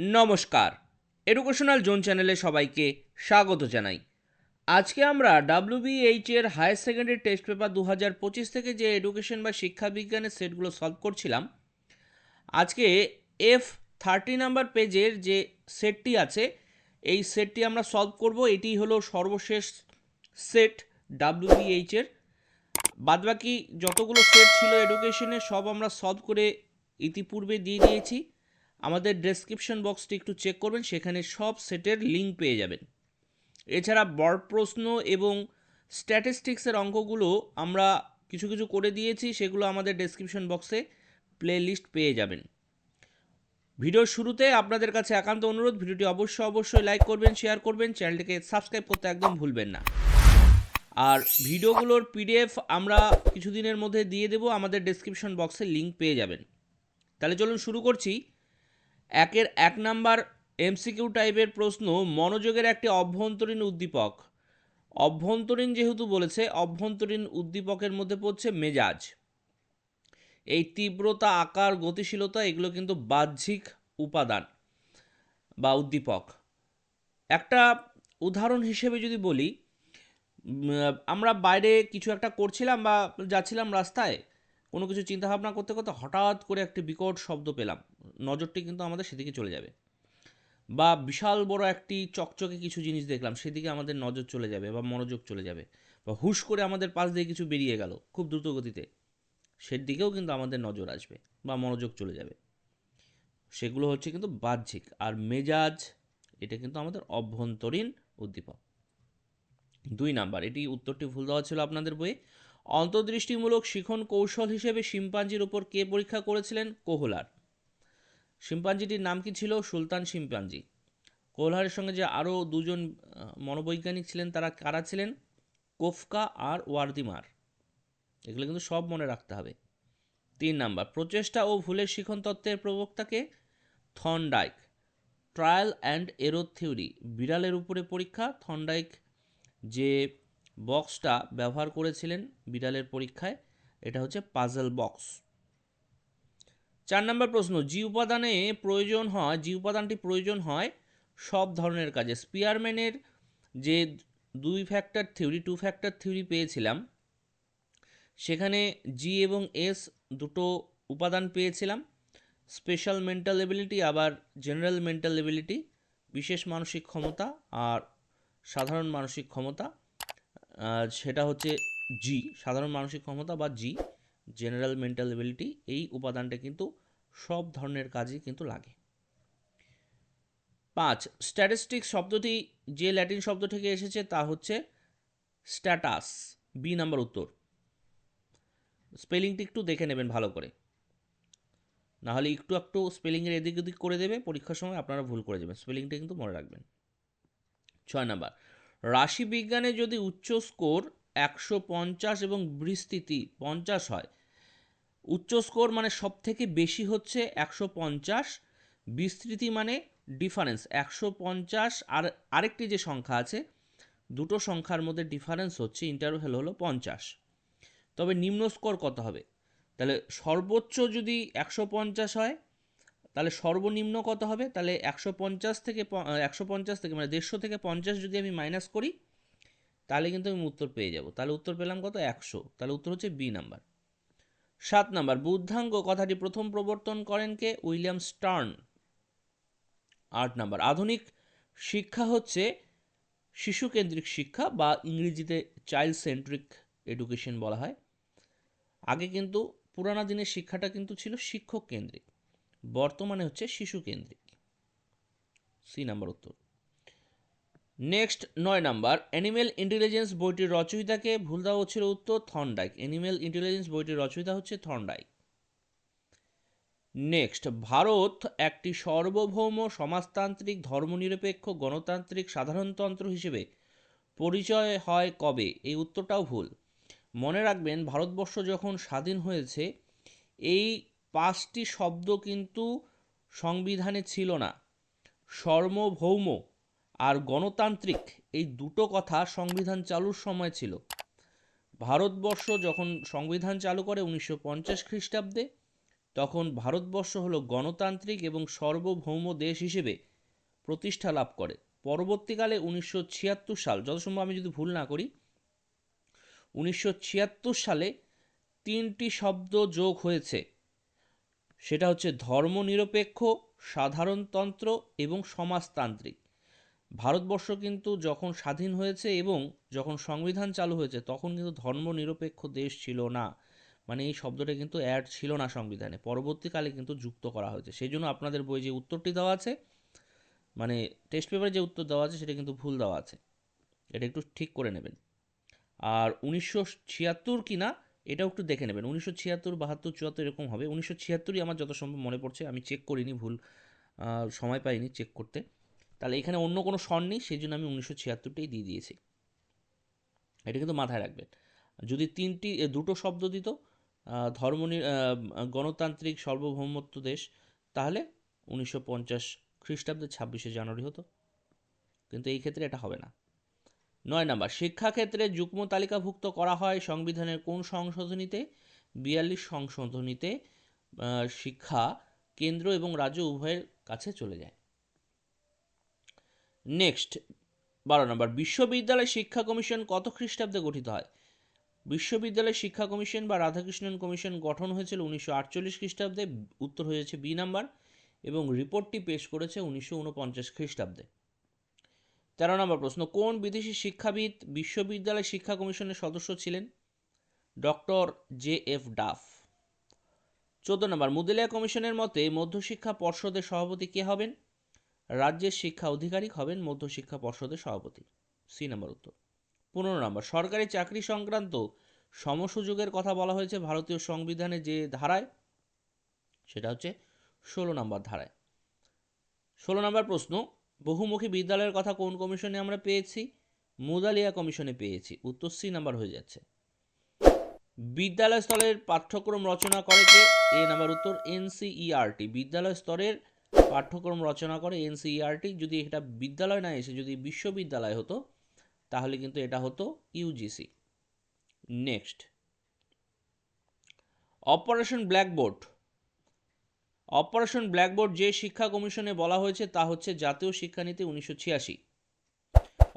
নমস্কার। Educational zone চ্যানেলে সবাইকে স্বাগত জানাই। আজকে আমরা ডাব্লিউবিএইচ এর হায়ার সেকেন্ডারি টেস্ট পেপার দু হাজার পঁচিশ থেকে যে এডুকেশন বা শিক্ষা বিজ্ঞানের সেটগুলো সলভ করছিলাম, আজকে এফ থার্টি নাম্বার পেজের যে সেটটি আছে, এই সেটটি আমরা সলভ করব। এটি হলো সর্বশেষ সেট ডাব্লিউবিএইচ এর। বাদবাকি যতগুলো সেট ছিল এডুকেশনে সব আমরা সলভ করে ইতিপূর্বে দিয়ে দিয়েছি। আমাদের ডেসক্রিপশন বক্সটি একটু চেক করবেন, সেখানে সব সেটের লিঙ্ক পেয়ে যাবেন। এছাড়া বড় প্রশ্ন এবং স্ট্যাটিস্টিক্সের অঙ্কগুলো আমরা কিছু কিছু করে দিয়েছি, সেগুলো আমাদের ডেসক্রিপশন বক্সে প্লে লিস্ট পেয়ে যাবেন। ভিডিওর শুরুতে আপনাদের কাছে একান্ত অনুরোধ, ভিডিওটি অবশ্যই অবশ্যই লাইক করবেন শেয়ার করবেন, চ্যানেলটিকে সাবস্ক্রাইব করতে একদম ভুলবেন না। আর ভিডিওগুলোর পিডিএফ আমরা কিছুদিনের মধ্যে দিয়ে দেবো, আমাদের ডেসক্রিপশন বক্সে লিঙ্ক পেয়ে যাবেন। তাহলে চলুন শুরু করছি। একের এক নাম্বার এমসিকিউ টাইপের প্রশ্ন, মনোযোগের একটি অভ্যন্তরীণ উদ্দীপক। অভ্যন্তরীণ যেহেতু বলেছে, অভ্যন্তরীণ উদ্দীপকের মধ্যে পড়ছে মেজাজ। এই তীব্রতা, আকার, গতিশীলতা, এগুলো কিন্তু বাহ্যিক উপাদান বা উদ্দীপক। একটা উদাহরণ হিসেবে যদি বলি আমরা বাইরে কিছু একটা করছিলাম বা যাচ্ছিলাম রাস্তায়, কোনো কিছু চিন্তাভাবনা করতে করতে হঠাৎ করে একটি বিকট শব্দ পেলাম। নজরটি কিন্তু আমাদের সেদিকে চলে যাবে। বা বিশাল বড় একটি চকচকে কিছু জিনিস দেখলাম, সেদিকে আমাদের নজর চলে যাবে বা মনোযোগ চলে যাবে বা হুশ করে আমাদের পাশ দিয়ে কিছু বেরিয়ে গেল খুব দ্রুত গতিতে, সেদিকেও কিন্তু আমাদের নজর আসবে বা মনোযোগ চলে যাবে। সেগুলো হচ্ছে কিন্তু বাহ্যিক আর মেজাজ, এটা কিন্তু আমাদের অভ্যন্তরীণ উদ্দীপক। দুই নাম্বার, এটি উত্তরটি ভুল দেওয়া ছিল আপনাদের বইয়ে। অন্তর্দৃষ্টিমূলক শিখন কৌশল হিসেবে শিম্পাঞ্জির উপর কে পরীক্ষা করেছিলেন? কোহলার। শিম্পাঞ্জিটির নাম কি ছিল? সুলতান শিম্পাঞ্জি। কোহলারের সঙ্গে যে আরও দুজন মনোবৈজ্ঞানিক ছিলেন, তারা কারা ছিলেন? কোফকা আর ওয়ার্দিমার। এগুলো কিন্তু সব মনে রাখতে হবে। তিন নাম্বার, প্রচেষ্টা ও ভুলের শিখন তত্ত্বের প্রবক্তাকে Thorndike. Trial and error theory. বিড়ালের উপরে পরীক্ষা। থনডাইক যে বক্সটা ব্যবহার করেছিলেন বিড়ালের পরীক্ষায়, এটা হচ্ছে পাজল বক্স। চার নম্বর প্রশ্ন জি উপাদানে প্রয়োজন হয় জি উপাদানটি প্রয়োজন হয় সব ধরনের কাজে। স্পিয়ারম্যানের যে দুই factor theory, two factor theory পেয়েছিলাম, সেখানে জি এবং এস দুটো উপাদান পেয়েছিলাম, স্পেশাল মেন্টাল এবিলিটি, আবার জেনারেল মেন্টাল এবিলিটি, বিশেষ মানসিক ক্ষমতা আর সাধারণ মানসিক ক্ষমতা। সেটা হচ্ছে জি, সাধারণ মানসিক ক্ষমতা বা জি, জেনারেল মেন্টাল এবিলিটি, এই উপাদানটা কিন্তু সব ধরনের কাজেই কিন্তু লাগে। পাঁচ স্ট্যাটিস্টিক্স শব্দটি যে ল্যাটিন শব্দ থেকে এসেছে তা হচ্ছে স্ট্যাটাস বি নাম্বার উত্তর। স্পেলিংটি একটু দেখে নেবেন ভালো করে। নাহলে একটু একটু স্পেলিংয়ের এদিক ওদিক করে দেবে, পরীক্ষার সময় আপনারা ভুল করে যাবেন। স্পেলিংটা কিন্তু মনে রাখবেন। ছয় নাম্বার, রাশি বিজ্ঞানে যদি উচ্চ স্কোর একশো পঞ্চাশ এবং বিস্তৃতি পঞ্চাশ হয় উচ্চ স্কোর মানে সব থেকে বেশি হচ্ছে একশো পঞ্চাশ, বিস্তৃতি মানে ডিফারেন্স একশো পঞ্চাশ আর আরেকটি যে সংখ্যা আছে, দুটো সংখ্যার মধ্যে ডিফারেন্স হচ্ছে, ইন্টারভ্যাল হলো পঞ্চাশ। তবে নিম্ন স্কোর কত হবে? তাহলে সর্বোচ্চ যদি একশো পঞ্চাশ হয়, তাহলে সর্বনিম্ন কত হবে? তাহলে একশো পঞ্চাশ থেকে একশো পঞ্চাশ থেকে মানে দেড়শো থেকে পঞ্চাশ যদি আমি মাইনাস করি, তাহলে কিন্তু আমি উত্তর পেয়ে যাব। তাহলে উত্তর পেলাম কত? একশো। তাহলে উত্তর হচ্ছে বি নাম্বার। সাত নাম্বার, বুদ্ধাঙ্গ কথাটি প্রথম প্রবর্তন করেন কে? William Stern. আট নাম্বার, আধুনিক শিক্ষা হচ্ছে শিশুকেন্দ্রিক শিক্ষা বা ইংরেজিতে চাইল্ড সেন্ট্রিক এডুকেশন বলা হয়। আগে কিন্তু পুরানা দিনের শিক্ষাটা কিন্তু ছিল শিক্ষক কেন্দ্রিক, বর্তমানে হচ্ছে শিশু কেন্দ্রিক। সি নাম্বার উত্তর। নেক্সট নয় নাম্বার, অ্যানিমেল ইন্টেলিজেন্স বইটির রচয়িতাকে ভুল দেওয়া হচ্ছিল উত্তর, থর্নডাইক। অ্যানিমেল ইন্টেলিজেন্স বইটির রচয়িতা হচ্ছে থর্নডাইক। নেক্সট, ভারত একটি সার্বভৌম সমাজতান্ত্রিক, ধর্মনিরপেক্ষ, গণতান্ত্রিক, সাধারণতন্ত্র হিসেবে পরিচয় হয় কবে? এই উত্তরটাও ভুল। মনে রাখবেন, ভারতবর্ষ যখন স্বাধীন হয়েছে, এই পাঁচটি শব্দ কিন্তু সংবিধানে ছিল না। সার্বভৌম আর গণতান্ত্রিক এই দুটো কথা সংবিধান চালুর সময় ছিল। ভারতবর্ষ যখন সংবিধান চালু করে উনিশশো পঞ্চাশ খ্রিস্টাব্দে, তখন ভারতবর্ষ হলো গণতান্ত্রিক এবং সার্বভৌম দেশ হিসেবে প্রতিষ্ঠা লাভ করে। পরবর্তীকালে উনিশশো ছিয়াত্তর সাল যত সম্ভব আমি যদি ভুল না করি, উনিশশো ছিয়াত্তর সালে তিনটি শব্দ যোগ হয়েছে। সেটা হচ্ছে ধর্মনিরপেক্ষ, সাধারণতন্ত্র এবং সমাজতান্ত্রিক। ভারতবর্ষ কিন্তু যখন স্বাধীন হয়েছে এবং যখন সংবিধান চালু হয়েছে, তখন কিন্তু ধর্মনিরপেক্ষ দেশ ছিল না। মানে এই শব্দটা কিন্তু অ্যাড ছিল না সংবিধানে। পরবর্তীকালে কিন্তু যুক্ত করা হয়েছে। সেই জন্য আপনাদের বই যে উত্তরটি দেওয়া আছে মানে টেস্ট পেপারে যে উত্তর দেওয়া আছে, সেটা কিন্তু ভুল দেওয়া আছে। এটা একটু ঠিক করে নেবেন। আর উনিশশো ছিয়াত্তর কি না, এটাও একটু দেখে নেবেন। উনিশশো ছিয়াত্তর, বাহাত্তর, চুয়াত্তর এরকম হবে। উনিশশো ছিয়াত্তরই আমার যত সম্ভব মনে পড়ছে। আমি চেক করিনি ভুল সময় পাইনি চেক করতে। তাহলে এখানে অন্য কোনো স্বর নেই সেই জন্য আমি উনিশশো ছিয়াত্তরটাই দিয়ে দিয়েছি। এটা কিন্তু মাথায় রাখবেন। যদি তিনটি দুটো শব্দ দিত ধর্ম গণতান্ত্রিক সার্বভৌমত্ব দেশ, তাহলে উনিশশো পঞ্চাশ খ্রিস্টাব্দের ছাব্বিশে জানুয়ারি হতো। কিন্তু এই ক্ষেত্রে এটা হবে না। নয় নাম্বার, শিক্ষাক্ষেত্রে যুগ্ম তালিকাভুক্ত করা হয় সংবিধানের কোন সংশোধনীতে? বিয়াল্লিশ সংশোধনীতে শিক্ষা কেন্দ্র এবং রাজ্য উভয়ের কাছে চলে যায়। নেক্সট, বারো নম্বর, বিশ্ববিদ্যালয় শিক্ষা কমিশন কত খ্রিস্টাব্দে গঠিত হয়? বিশ্ববিদ্যালয় শিক্ষা কমিশন বা রাধাকৃষ্ণন কমিশন গঠন হয়েছিল উনিশশো আটচল্লিশ খ্রিস্টাব্দে, উত্তর হয়েছে বি নাম্বার, এবং রিপোর্টটি পেশ করেছে উনিশশো উনপঞ্চাশ খ্রিস্টাব্দে। তেরো নম্বর প্রশ্ন, কোন বিদেশি শিক্ষাবিদ বিশ্ববিদ্যালয় শিক্ষা কমিশনের সদস্য ছিলেন? Doctor J F Duff. চোদ্দ নম্বর, মুদেলিয়া কমিশনের মতে মধ্যশিক্ষা পর্ষদের সভাপতি কে হবেন? রাজ্যের শিক্ষা আধিকারিক হবেন মধ্যশিক্ষা পর্ষদের সভাপতি। সি নম্বর উত্তর। পনেরো নম্বর, সরকারি চাকরি সংক্রান্ত সমসুযোগের কথা বলা হয়েছে ভারতীয় সংবিধানে যে ধারায়, সেটা হচ্ছে ষোলো নম্বর ধারায়। ষোলো নম্বর প্রশ্ন, বহুমুখী বিদ্যালয়ের কথা কোন কমিশনে আমরা পেয়েছি? মুদালিয়া কমিশনে পেয়েছি। উত্তর সি নাম্বার হয়ে যাচ্ছে। বিদ্যালয় স্তরের পাঠ্যক্রম রচনা করে কে? এ নাম্বার উত্তর, এনসিইআরটি। বিদ্যালয় স্তরের পাঠ্যক্রম রচনা করে এনসিইআরটি, যদি এটা বিদ্যালয় না এসে যদি বিশ্ববিদ্যালয় হতো, তাহলে কিন্তু এটা হতো UGC. Next. Operation blackboard. Operation blackboard যে শিক্ষা কমিশনে বলা হয়েছে, তা হচ্ছে জাতীয় শিক্ষানীতি উনিশশো ছিয়াশি।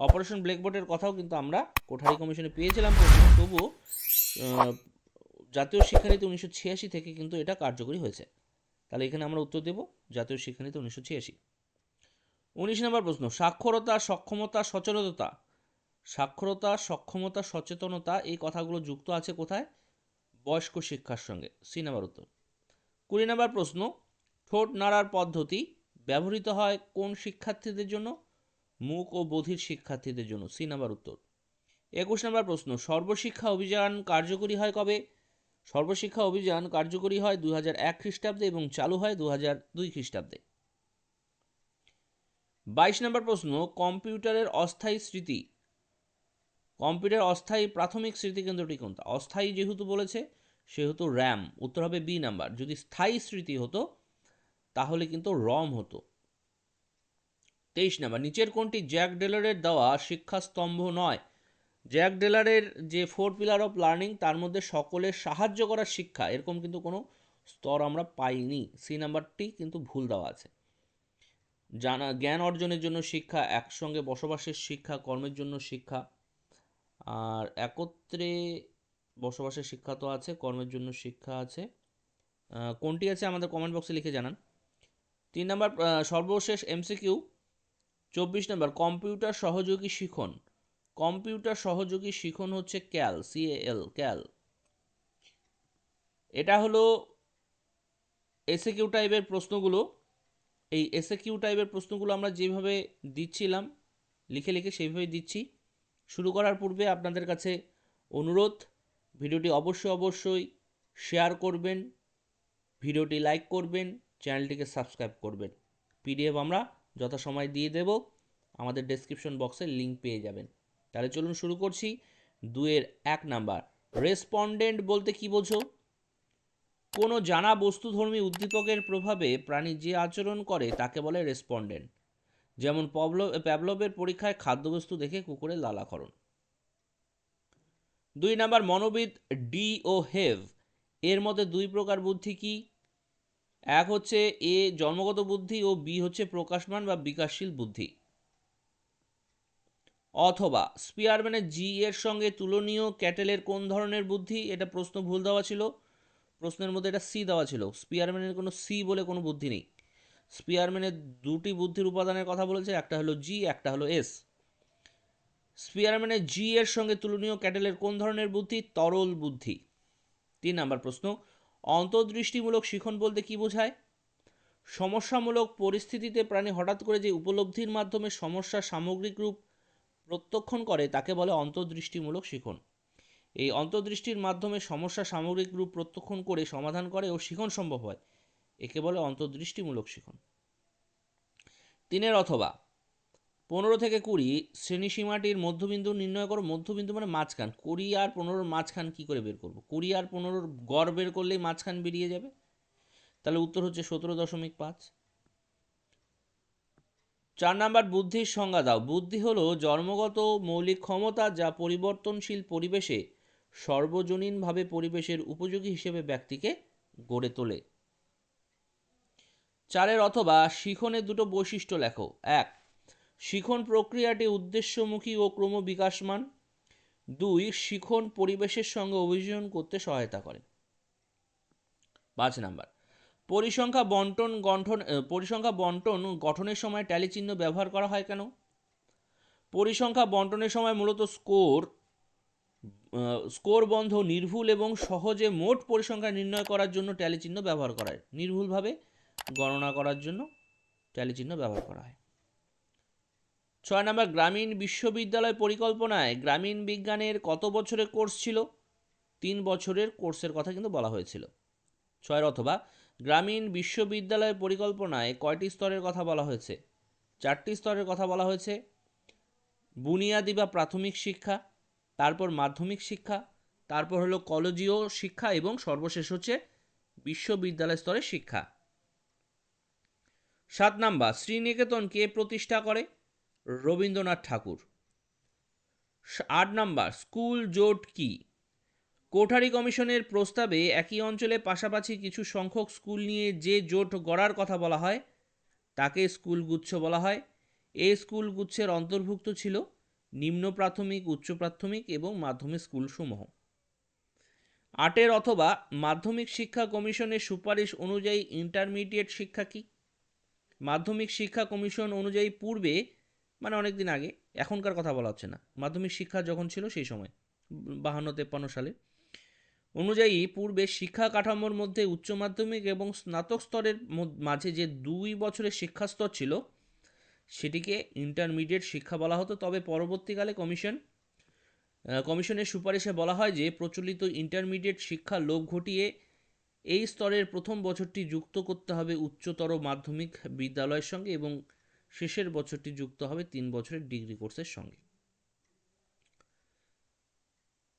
অপারেশন ব্ল্যাকবোর্ডের কথাও কিন্তু আমরা কোঠারি কমিশনে পেয়েছিলাম, তবুও জাতীয় শিক্ষানীতি উনিশশো ছিয়াশি থেকে কিন্তু এটা কার্যকরী হয়েছে। এখানে আমরা উত্তর দেব, জাতীয় শিক্ষানীতি উনিশশো ছিয়াশি। উনিশ নম্বর প্রশ্ন, সাক্ষরতা, সক্ষমতা, সচেতনতা। সাক্ষরতা, সক্ষমতা, সচেতনতা, এই কথাগুলো যুক্ত আছে কোথায়? বয়স্ক শিক্ষার সঙ্গে। সি নাম্বার উত্তর। কুড়ি নম্বর প্রশ্ন, ঠোঁট নাড়ার পদ্ধতি ব্যবহৃত হয় কোন শিক্ষার্থীদের জন্য? মুখ ও বধির শিক্ষার্থীদের জন্য। সি নাম্বার উত্তর। একুশ নম্বর প্রশ্ন, সর্বশিক্ষা অভিযান কার্যকরী হয় কবে? সর্বশিক্ষা অভিযান কার্যকরী হয় দু এক খ্রিস্টাব্দে এবং চালু হয় দু দুই খ্রিস্টাব্দে। বাইশ নম্বর প্রশ্ন, কম্পিউটারের অস্থায়ী স্মৃতি। কম্পিউটার অস্থায়ী প্রাথমিক স্মৃতিকেন্দ্রটি কোনটা? অস্থায়ী যেহেতু বলেছে, সেহেতু র্যাম, উত্তর হবে বি নাম্বার। যদি স্থায়ী স্মৃতি হতো, তাহলে কিন্তু রম হতো। তেইশ নাম্বার, নিচের কোনটি জ্যাক ডেলারের দেওয়া শিক্ষাস্তম্ভ নয়? জ্যাক ডেলারের যে ফোর পিলার অফ লার্নিং, তার মধ্যে সকলের সাহায্য করার শিক্ষা, এরকম কিন্তু কোনো স্তর আমরা পাইনি। সি নাম্বারটি কিন্তু ভুল দেওয়া আছে। জানা, জ্ঞান অর্জনের জন্য শিক্ষা, একসঙ্গে বসবাসের শিক্ষা, কর্মের জন্য শিক্ষা, আর একত্রে বসবাসের শিক্ষা তো আছে, কর্মের জন্য শিক্ষা আছে। কোনটি আছে আমাদের কমেন্ট বক্সে লিখে জানান। তিন নম্বর সর্বশেষ এমসিকিউ, চব্বিশ নম্বর, কম্পিউটার সহযোগী শিখন। কম্পিউটার সহযোগী শিখন হচ্ছে ক্যাল সিএএল ক্যাল। এটা হলো এসএ কিউ টাইপের প্রশ্নগুলো। এই এসএ কিউ টাইপের প্রশ্নগুলো আমরা যেভাবে দিচ্ছিলাম, লিখে লিখে সেইভাবেই দিচ্ছি। শুরু করার পূর্বে আপনাদের কাছে অনুরোধ, ভিডিওটি অবশ্যই অবশ্যই শেয়ার করবেন, ভিডিওটি লাইক করবেন, চ্যানেলটিকে সাবস্ক্রাইব করবেন। পিডিএফ আমরা যথাসময় দিয়ে দেব, আমাদের ডেসক্রিপশন বক্সে লিঙ্ক পেয়ে যাবেন। তাহলে চলুন শুরু করছি দুয়ের এক নাম্বার। রেসপন্ডেন্ট বলতে কি বোঝো? কোনো জানা বস্তুধর্মী উদ্দীপকের প্রভাবে প্রাণী যে আচরণ করে তাকে বলে রেসপন্ডেন্ট যেমন পবলো প্যাবলবের পরীক্ষায় খাদ্যবস্তু দেখে কুকুরের লালাকরণ দুই নাম্বার, মনোবিদ ডি ও হেভ। এর মধ্যে দুই প্রকার বুদ্ধি কি? এক হচ্ছে এ জন্মগত বুদ্ধি ও বি হচ্ছে প্রকাশমান বা বিকাশশীল বুদ্ধি। অথবা স্পিয়ারম্যানের জি এর সঙ্গে তুলনীয় ক্যাটেলের কোন ধরনের বুদ্ধি? এটা প্রশ্ন ভুল দেওয়া ছিল। প্রশ্নের মধ্যে এটা সি দেওয়া ছিল। স্পিয়ারম্যানের কোনো সি বলে কোনো বুদ্ধি নেই। স্পিয়ারম্যানের দুটি বুদ্ধির উপাদানের কথা বলেছে, একটা হলো জি, একটা হলো এস। স্পিয়ারম্যানের জি এর সঙ্গে তুলনীয় ক্যাটেলের কোন ধরনের বুদ্ধি? তরল বুদ্ধি। তিন নাম্বার প্রশ্ন, অন্তর্দৃষ্টিমূলক শিখন বলতে কি বোঝায়? সমস্যামূলক পরিস্থিতিতে প্রাণী হঠাৎ করে যে উপলব্ধির মাধ্যমে সমস্যার সামগ্রিক রূপ প্রত্যক্ষণ করে তাকে বলে অন্তর্দৃষ্টিমূলক শিখন। এই অন্তর্দৃষ্টির মাধ্যমে সমস্যা সামগ্রিক রূপ প্রত্যক্ষণ করে সমাধান করে ও শিখন সম্ভব হয়। একে বলে অন্তর্দৃষ্টিমূলক শিখন। তিনের অথবা। পনেরো থেকে কুড়ি শ্রেণীসীমাটির মধ্যবিন্দু নির্ণয় করো। মধ্যবিন্দু মানে মাঝখান। কুড়ি আর পনেরোর মাঝখান কী করে বের করব? কুড়ি আর পনেরোর গড় বের করলেই মাঝখান বেরিয়ে যাবে। তাহলে উত্তর হচ্ছে সতেরো দশমিক পাঁচ। চার নাম্বার বুদ্ধির সংজ্ঞা দাও। বুদ্ধি হলো জন্মগত মৌলিক ক্ষমতা যা পরিবর্তনশীল পরিবেশে সর্বজনীনভাবে পরিবেশের উপযোগী হিসেবে ব্যক্তিকে গড়ে তোলে। চারের অথবা শিখনের দুটো বৈশিষ্ট্য লেখো। এক, শিখন প্রক্রিয়াটি উদ্দেশ্যমুখী ও ক্রমবিকাশমান। দুই, শিখন পরিবেশের সঙ্গে অভিযোজন করতে সহায়তা করে। পাঁচ নাম্বার পরিসংখ্যা বন্টন গঠন পরিসংখ্যা বন্টন গঠনের সময় ট্যালি চিহ্ন ব্যবহার করা হয় কেন? পরিসংখ্যা বন্টনের সময় মূলত স্কোর স্কোর বন্ধ, নির্ভুল এবং সহজে মোট পরিসংখ্যা নির্ণয় করার জন্য ট্যালি চিহ্ন ব্যবহার করা হয়। নির্ভুলভাবে গণনা করার জন্য ট্যালি চিহ্ন ব্যবহার করা হয়। ছয় নম্বর, গ্রামীণ বিশ্ববিদ্যালয় পরিকল্পনায় গ্রামীণ বিজ্ঞানের কত বছরের কোর্স ছিল? তিন বছরের কোর্সের কথা কিন্তু বলা হয়েছিল। ছয়ের অথবা গ্রামীণ বিশ্ববিদ্যালয় পরিকল্পনায় কয়টি স্তরের কথা বলা হয়েছে? চারটি স্তরের কথা বলা হয়েছে। বুনিয়াদি বা প্রাথমিক শিক্ষা, তারপর মাধ্যমিক শিক্ষা, তারপর হলো কলেজীয় শিক্ষা এবং সর্বশেষ হচ্ছে বিশ্ববিদ্যালয় স্তরের শিক্ষা। সাত নাম্বার শ্রীনিকেতন কে প্রতিষ্ঠা করে রবীন্দ্রনাথ ঠাকুর। আট নাম্বার, স্কুল জোট কি? কোঠারি কমিশনের প্রস্তাবে একই অঞ্চলে পাশাপাশি কিছু সংখ্যক স্কুল নিয়ে যে জোট গড়ার কথা বলা হয়, তাকে স্কুল গুচ্ছ বলা হয়। এই স্কুল গুচ্ছের অন্তর্ভুক্ত ছিল নিম্ন প্রাথমিক, উচ্চ প্রাথমিক এবং মাধ্যমিক স্কুলসমূহ। আটের অথবা মাধ্যমিক শিক্ষা কমিশনের সুপারিশ অনুযায়ী ইন্টারমিডিয়েট শিক্ষা কি? মাধ্যমিক শিক্ষা কমিশন অনুযায়ী পূর্বে মানে অনেক দিন আগে, এখনকার কথা বলা হচ্ছে না। মাধ্যমিক শিক্ষা যখন ছিল সেই সময়, বাহান্ন, তেপ্পান্ন সালে। অনুযায়ী পূর্বে শিক্ষা কাঠামোর মধ্যে উচ্চ মাধ্যমিক এবং স্নাতক স্তরের মাঝে যে দুই বছরের শিক্ষা স্তর ছিল, সেটিকে ইন্টারমিডিয়েট শিক্ষা বলা হতো। তবে পরবর্তীকালে কমিশন কমিশনের সুপারিশে বলা হয় যে প্রচলিত ইন্টারমিডিয়েট শিক্ষা লোভ ঘটিয়ে এই স্তরের প্রথম বছরটি যুক্ত করতে হবে উচ্চতর মাধ্যমিক বিদ্যালয়ের সঙ্গে এবং শেষের বছরটি যুক্ত হবে তিন বছরের ডিগ্রি কোর্সের সঙ্গে।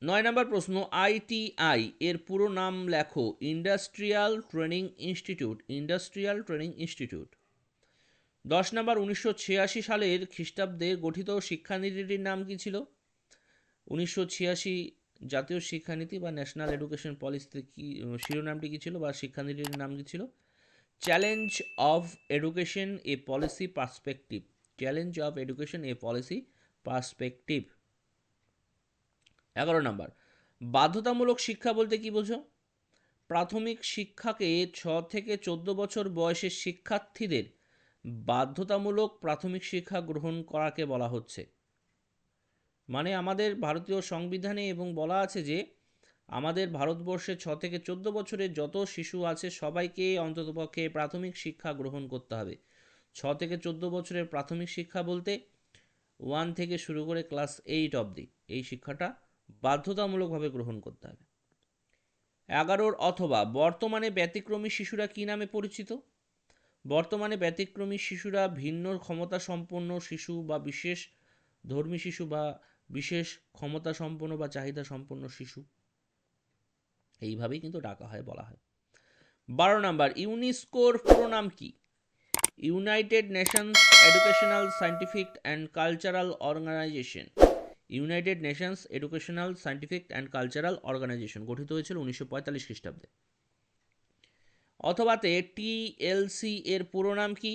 নয় নম্বর প্রশ্ন আইটিআই এর পুরো নাম লেখো industrial training institute industrial training institute দশ নম্বর, উনিশশো ছিয়াশি সালের খ্রিস্টাব্দে গঠিত শিক্ষানীতিটির নাম কি ছিল? উনিশশো ছিয়াশি জাতীয় শিক্ষানীতি বা ন্যাশনাল এডুকেশন পলিসিতে কি, শিরোনামটি কি ছিল বা শিক্ষানীতির নাম কি ছিল? Challenge of education a policy perspective challenge of education a policy perspective এগারো নম্বর। বাধ্যতামূলক শিক্ষা বলতে কি বোঝো? প্রাথমিক শিক্ষাকে ছ থেকে চোদ্দ বছর বয়সের শিক্ষার্থীদের বাধ্যতামূলক প্রাথমিক শিক্ষা গ্রহণ করাকে বলা হচ্ছে। মানে আমাদের ভারতীয় সংবিধানে এবং বলা আছে যে, আমাদের ভারতবর্ষে ছ থেকে চোদ্দ বছরের যত শিশু আছে, সবাইকে অন্ততপক্ষে প্রাথমিক শিক্ষা গ্রহণ করতে হবে। ছ থেকে চোদ্দ বছরের প্রাথমিক শিক্ষা বলতে ওয়ান থেকে শুরু করে ক্লাস এইট অবধি এই শিক্ষাটা বাধ্যতামূলকভাবে গ্রহণ করতে হবে। এগারোর অথবা বর্তমানে ব্যতিক্রমী শিশুরা কী নামে পরিচিত? বর্তমানে ব্যতিক্রমী শিশুরা ভিন্ন ক্ষমতা সম্পন্ন শিশু বা বিশেষ ধর্মী শিশু বা বিশেষ ক্ষমতা সম্পন্ন বা চাহিদা সম্পন্ন শিশু। এইভাবেই কিন্তু ডাকা হয়, বলা হয়। বারো নাম্বার, ইউনেস্কোর পুরো নাম কি? United Nations Educational Scientific and Cultural Organization. United Nations Educational Scientific and Cultural Organization গঠিত হয়েছিল উনিশশো পঁয়তাল্লিশ খ্রিস্টাব্দে। অথবাতে টিএলসি এর পুরো নাম কি?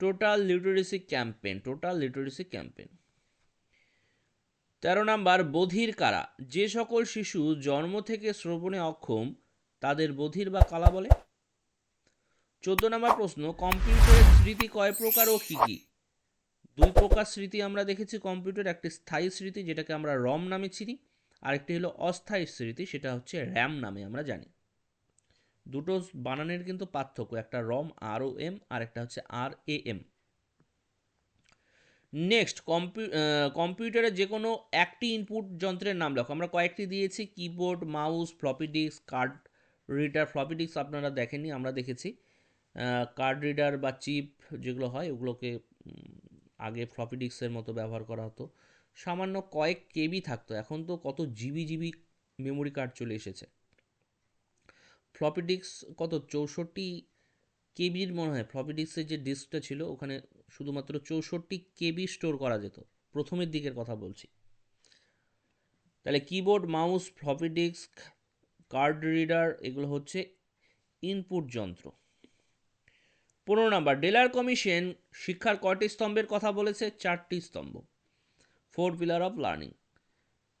Total literacy campaign total literacy campaign তেরো নাম্বার, বধির কারা? যে সকল শিশু জন্ম থেকে শ্রবণে অক্ষম, তাদের বধির বা কালা বলে? চোদ্দ নম্বর প্রশ্ন, কম্পিউটারের স্মৃতি কয় প্রকার ও কী কী? দুই প্রকার স্মৃতি আমরা দেখেছি কম্পিউটার, একটি স্থায়ী স্মৃতি যেটাকে আমরা রম নামে চিনি, আরেকটি হলো অস্থায়ী স্মৃতি, সেটা হচ্ছে র্যাম নামে আমরা জানি। দুটো বানানের কিন্তু পার্থক্য, একটা রম, আর ও এম আর একটা হচ্ছে আর এ এম। নেক্সট কম্পিউ কম্পিউটারে যে কোনো একটি ইনপুট যন্ত্রের নাম লেখো। আমরা কয়েকটি দিয়েছি, keyboard, mouse, floppy disk, card reader, floppy disk আপনারা দেখেননি, আমরা দেখেছি। কার্ড রিডার বা চিপ যেগুলো হয়, ওগুলোকে আগে ফ্লপি ডিস্কের মতো ব্যবহার করা হতো। সামান্য কয়েক কেবি থাকতো। এখন তো কত জিবি জিবি মেমোরি কার্ড চলে এসেছে। ফ্লপি ডিস্ক কত? চৌষট্টি কেবির মনে হয়। ফ্লপি ডিস্কের যে ডিস্কটা ছিল, ওখানে শুধুমাত্র চৌষট্টি কেবি স্টোর করা যেত। প্রথমের দিকের কথা বলছি। তাহলে keyboard mouse floppy disk card reader এগুলো হচ্ছে ইনপুট যন্ত্র। পনেরো নাম্বার, ডেলার কমিশন শিক্ষার কয়টি স্তম্ভের কথা বলেছে? চারটি স্তম্ভ। ফোর পিলার অফ লার্নিং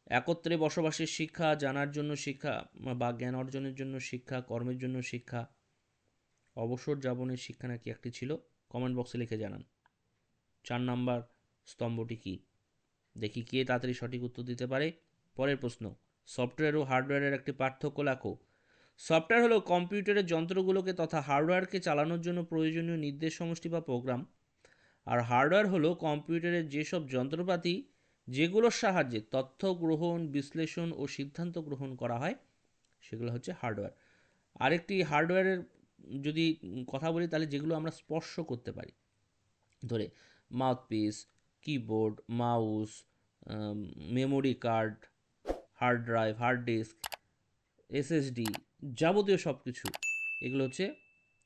একত্রে বসবাসের শিক্ষা, জানার জন্য শিক্ষা, বা জ্ঞান অর্জনের জন্য শিক্ষা, কর্মের জন্য শিক্ষা, অবসর যাপনের শিক্ষা নাকি একটি ছিল? কমেন্ট বক্সে লিখে জানান। চার নাম্বার স্তম্ভটি কি? দেখি কে তাড়াতাড়ি সঠিক উত্তর দিতে পারে। পরের প্রশ্ন, সফটওয়্যার ও হার্ডওয়্যারের একটি পার্থক্য লেখো। সফটওয়্যার হলো কম্পিউটারের যন্ত্রগুলোকে তথা হার্ডওয়্যারকে চালানোর জন্য প্রয়োজনীয় নির্দেশ সমষ্টি বা প্রোগ্রাম। আর হার্ডওয়্যার হলো কম্পিউটারের যেসব যন্ত্রপাতি যেগুলোর সাহায্যে তথ্য গ্রহণ, বিশ্লেষণ ও সিদ্ধান্ত গ্রহণ করা হয়, সেগুলো হচ্ছে হার্ডওয়্যার। আরেকটি হার্ডওয়্যারের যদি কথা বলি, তাহলে যেগুলো আমরা স্পর্শ করতে পারি, ধরে mouthpiece, keyboard, mouse memory card, hard drive, hard disk, SSD যাবতীয় সব কিছু এগুলো হচ্ছে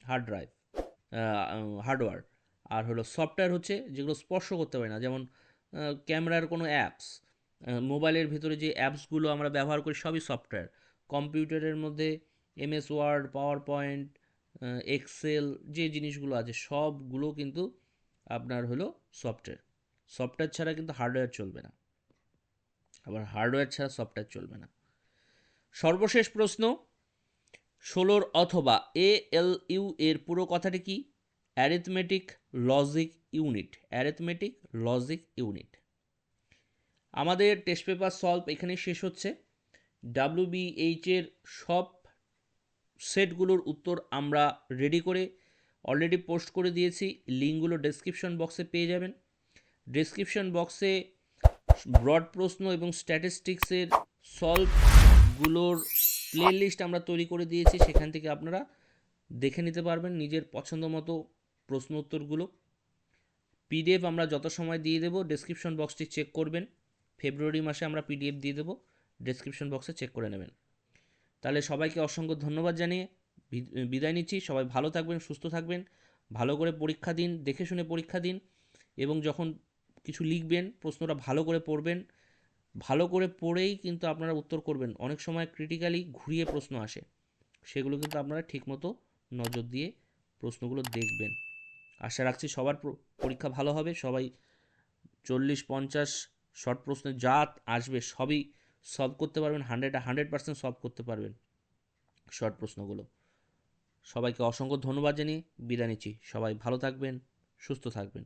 হার্ড ড্রাইভ হার্ডওয়্যার আর হলো সফটওয়্যার হচ্ছে যেগুলো স্পর্শ করতে পারি না, যেমন ক্যামেরার কোনো অ্যাপস মোবাইলের ভিতরে যে অ্যাপসগুলো আমরা ব্যবহার করি সবই সফটওয়্যার কম্পিউটারের মধ্যে MS Word PowerPoint Excel যে জিনিসগুলো আছে সবগুলো কিন্তু আপনার হলো সফটওয়্যার সফটওয়্যার ছাড়া কিন্তু হার্ডওয়্যার চলবে না, আবার হার্ডওয়্যার ছাড়া সফটওয়্যার চলবে না। সর্বশেষ প্রশ্ন ষোলোর অথবা এ এল ইউ এর পুরো কথাটি কি? Arithmetic logic unit arithmetic logic unit আমাদের টেস্ট পেপার সলভ এখানে শেষ হচ্ছে। ডাব্লিউবিএইচ এর সব সেটগুলোর উত্তর আমরা রেডি করে অলরেডি পোস্ট করে দিয়েছি। লিঙ্কগুলো ডেসক্রিপশন বক্সে পেয়ে যাবেন। ডেসক্রিপশন বক্সে ব্রড প্রশ্ন এবং স্ট্যাটিস্টিক্সের সলভগুলোর প্লে লিস্ট আমরা তৈরি করে দিয়েছি, সেখান থেকে আপনারা দেখে নিতে পারবেন নিজের পছন্দ মতো প্রশ্ন উত্তরগুলো পিডিএফ আমরা যত সময় দিয়ে দেবো ডেসক্রিপশন বক্সটি চেক করবেন। ফেব্রুয়ারি মাসে আমরা পিডিএফ দিয়ে দেবো ডেসক্রিপশন বক্সে চেক করে নেবেন। তাহলে সবাইকে অসংখ্য ধন্যবাদ জানিয়ে বিদায় নিচ্ছি। সবাই ভালো থাকবেন, সুস্থ থাকবেন, ভালো করে পরীক্ষা দিন, দেখে শুনে পরীক্ষা দিন এবং যখন কিছু লিখবেন, প্রশ্নটা ভালো করে পড়বেন ভালো করে পড়েই কিন্তু আপনারা উত্তর করবেন। অনেক সময় ক্রিটিক্যালি ঘুরিয়ে প্রশ্ন আসে। সেগুলো কিন্তু আপনারা ঠিকমতো নজর দিয়ে প্রশ্নগুলো দেখবেন। আশা রাখছি সবার পরীক্ষা ভালো হবে। সবাই চল্লিশ, পঞ্চাশ শর্ট প্রশ্নে যা আসবে সবই সলভ করতে পারবেন। হান্ড্রেড হান্ড্রেড পার্সেন্ট সলভ করতে পারবেন শর্ট প্রশ্নগুলো। সবাইকে অসংখ্য ধন্যবাদ জানিয়ে বিদায় নিচ্ছি। সবাই ভালো থাকবেন, সুস্থ থাকবেন।